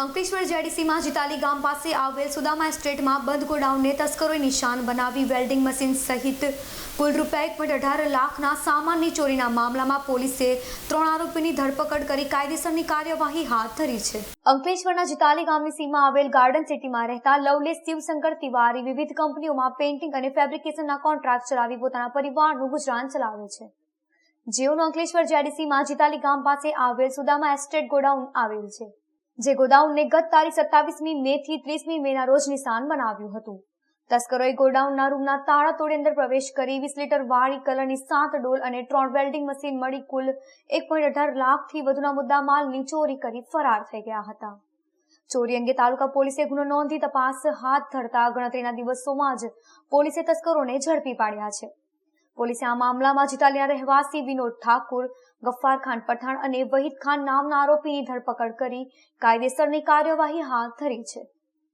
અંકલેશ્વર જેડીસીમાં જીતાલી ગામ પાસે આવેલ સુદામા એસ્ટેટમાં બંધ ગોડાઉનને તસ્કરોએ નિશાન બનાવી વેલ્ડિંગ મશીન સહિત કુલ રૂપિયા એક પોઈન્ટ અઢાર લાખના સામાનની ચોરીના મામલામાં પોલીસે ત્રણ આરોપીની ધરપકડ કરી કાયદેસરની કાર્યવાહી હાથ ધરી છે. અંકલેશ્વરના જીતાલી ગામની સીમા આવેલ ગાર્ડન સિટીમાં રહેતા લવલેશ શિવશંકર તિવારી વિવિધ કંપનીઓમાં પેઇન્ટિંગ અને ફેબ્રિકેશનના કોન્ટ્રાક્ટ ચલાવી પોતાના પરિવારનું ગુજરાન ચલાવે છે. જેઓનું અંકલેશ્વર જેડીસીમાં જીતાલી ગામ પાસે આવેલ સુદામા એસ્ટેટ ગોડાઉન આવેલ છે. જે ગોડાઉનને ગત તારીખ સત્તાવીસમી મે થી ત્રીસમી મેના રોજ નિશાન બનાવ્યું હતું. તસ્કરોએ ગોડાઉનના રૂમના તાળા તોડી અંદર પ્રવેશ કરી વીસ લીટર વાળી કલરની સાત ડોલ અને ત્રણ વેલ્ડિંગ મશીન મળી કુલ એક પોઈન્ટ અઢાર લાખથી વધુના મુદ્દા માલની ચોરી કરી ફરાર થઈ ગયા હતા. ચોરી અંગે તાલુકા પોલીસે ગુનો નોંધી તપાસ હાથ ધરતા ગણતરીના દિવસોમાં જ પોલીસે તસ્કરોને ઝડપી પાડ્યા છે. પોલીસે આ મામલામાં જીતાલીના રહેવાસી વિનોદ ઠાકુર, ગફ્ફાર ખાન પઠાણ અને વહીદ ખાન નામના આરોપીની ધરપકડ કરી કાયદેસરની કાર્યવાહી હાથ ધરી છે.